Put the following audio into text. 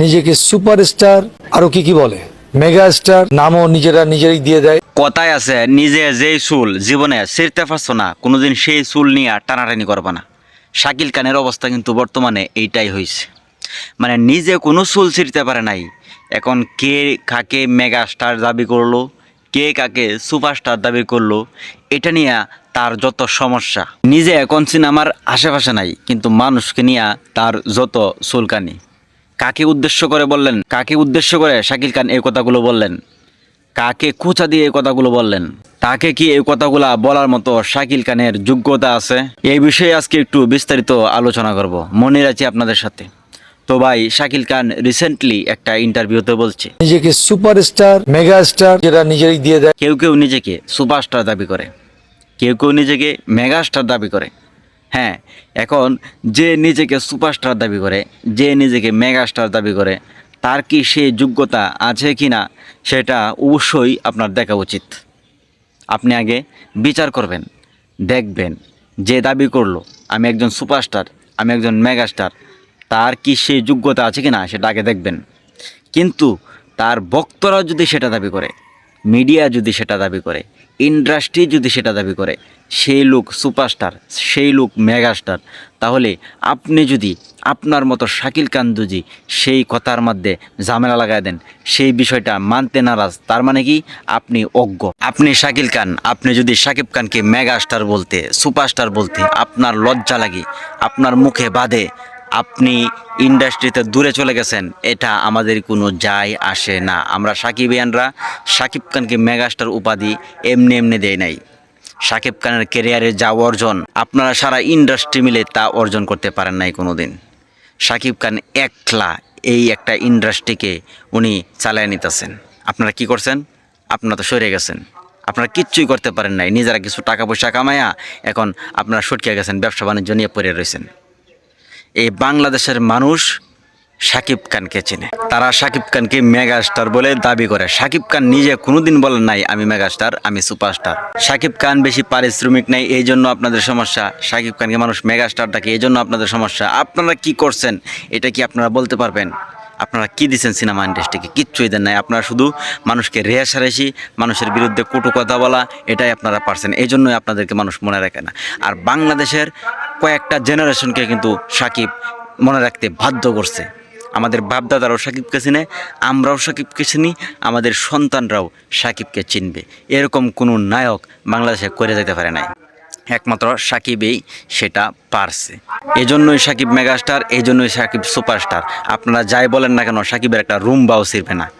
নিজেকে সুপারস্টার, আরও কি কি বলে? মেগা স্টার নামও নিজেরা নিজেরই দিয়ে দেয়। কথায় আছে, নিজে যেই চুল জীবনে ছিঁড়তে পারছ না, কোনোদিন সেই চুল নিয়ে টানাটানি করবে না। শাকিল খানের অবস্থা কিন্তু বর্তমানে এইটাই হয়েছে মানে নিজে কোনো চুল ছিঁড়তে পারে নাই। এখন কে কাকে মেগা স্টার দাবি করল, কে কাকে সুপারস্টার দাবি করল, এটা নিয়ে তার যত সমস্যা। নিজে এখন সিনেমার আশেপাশে নাই, কিন্তু মানুষকে নিয়ে তার যত চুলকানি। কাকে উদ্দেশ্য করে বললেন? কাকে উদ্দেশ্য করে শাকিল খান এই কথাগুলো বললেন? কাকে কুচা দিয়ে এই কথাগুলো বললেন? তাকে কি এই কথাগুলা বলার মতো শাকিল খানের যোগ্যতা আছে? এই বিষয়ে আজকে একটু বিস্তারিত আলোচনা করব। মনে রাখছি আপনাদের সাথে। তো ভাই শাকিল খান রিসেন্টলি একটা ইন্টারভিউতে বলছে। নিজেকে সুপারস্টার মেগা স্টার যেটা নিজেরই দিয়ে দেয়। কেউ কেউ নিজেকে সুপারস্টার দাবি করে। কেউ কেউ নিজেকে মেগাস্টার দাবি করে। হ্যাঁ এখন যে নিজেকে সুপারস্টার দাবি করে, যে নিজেকে মেগাস্টার দাবি করে, তার কি সে যোগ্যতা আছে কি না সেটা অবশ্যই আপনার দেখা উচিত। আপনি আগে বিচার করবেন, দেখবেন যে দাবি করল, আমি একজন সুপারস্টার, আমি একজন মেগাস্টার, তার কি সেই যোগ্যতা আছে কি না সেটা আগে দেখবেন। কিন্তু তার বক্তরা যদি সেটা দাবি করে, মিডিয়া যদি সেটা দাবি করে, ইন্ডাস্ট্রি যদি সেটা দাবি করে সেই লোক সুপারস্টার, সেই লোক মেগাস্টার। তাহলে আপনি যদি আপনার মতো শাকিল যদি সেই কথার মধ্যে ঝামেলা লাগায় দেন, সেই বিষয়টা মানতে নারাজ। তার মানে কি? আপনি অজ্ঞ। আপনি শাকিল খান, আপনি যদি শাকিব খানকে মেগাস্টার বলতে, সুপারস্টার বলতে আপনার লজ্জা লাগে, আপনার মুখে বাঁধে, আপনি ইন্ডাস্ট্রিতে দূরে চলে গেছেন, এটা আমাদের কোনো যায় আসে না। আমরা সাকিবিয়ানরা সাকিব খানকে মেগাস্টার উপাধি এমনি এমনি দেয় নাই। সাকিব খানের কেরিয়ারে যা অর্জন, আপনারা সারা ইন্ডাস্ট্রি মিলে তা অর্জন করতে পারেন নাই কোনো দিন সাকিব খান একলা এই একটা ইন্ডাস্ট্রিকে উনি চালায় নিতেছেন। আপনারা কি করছেন? আপনারা তো সরে গেছেন। আপনারা কিচ্ছুই করতে পারেন নাই। নিজেরা কিছু টাকা পয়সা কামায়া এখন আপনারা সটকে গেছেন ব্যবসা বাণিজ্য নিয়ে পড়ে রয়েছেন। এই বাংলাদেশের মানুষ সাকিব খানকে চেনে। তারা সাকিব খানকে মেগাস্টার বলে দাবি করে। সাকিব খান নিজে কোনোদিন বলেন নাই, আমি মেগা স্টার আমি সুপারস্টার। সাকিব খান বেশি পারিশ্রমিক নাই এই জন্য আপনাদের সমস্যা। সাকিব খানকে মানুষ মেগা স্টার ডাকে, এই জন্য আপনাদের সমস্যা। আপনারা কি করছেন? এটা কি আপনারা বলতে পারবেন? আপনারা কি দিচ্ছেন সিনেমা ইন্ডাস্ট্রিকে? কিচ্ছুই দেন নাই। আপনারা শুধু মানুষকে রেহাসারেসি, মানুষের বিরুদ্ধে কটু কথা বলা, এটাই আপনারা পারছেন। এই জন্যই আপনাদেরকে মানুষ মনে রাখে না। আর বাংলাদেশের কয়েকটা জেনারেশনকে কিন্তু সাকিব মনে রাখতে বাধ্য করছে। আমাদের বাপদাদারাও সাকিবকে চিনে, আমরাও সাকিবকে চিনি, আমাদের সন্তানরাও সাকিবকে চিনবে। এরকম কোনো নায়ক বাংলাদেশে করে যেতে পারে নাই। একমাত্র সাকিবেই সেটা পারছে। এই জন্যই সাকিব মেগাস্টার এই জন্যই সাকিব সুপারস্টার। আপনারা যাই বলেন না কেন, সাকিবের একটা রুম বাও ছিড়বে না।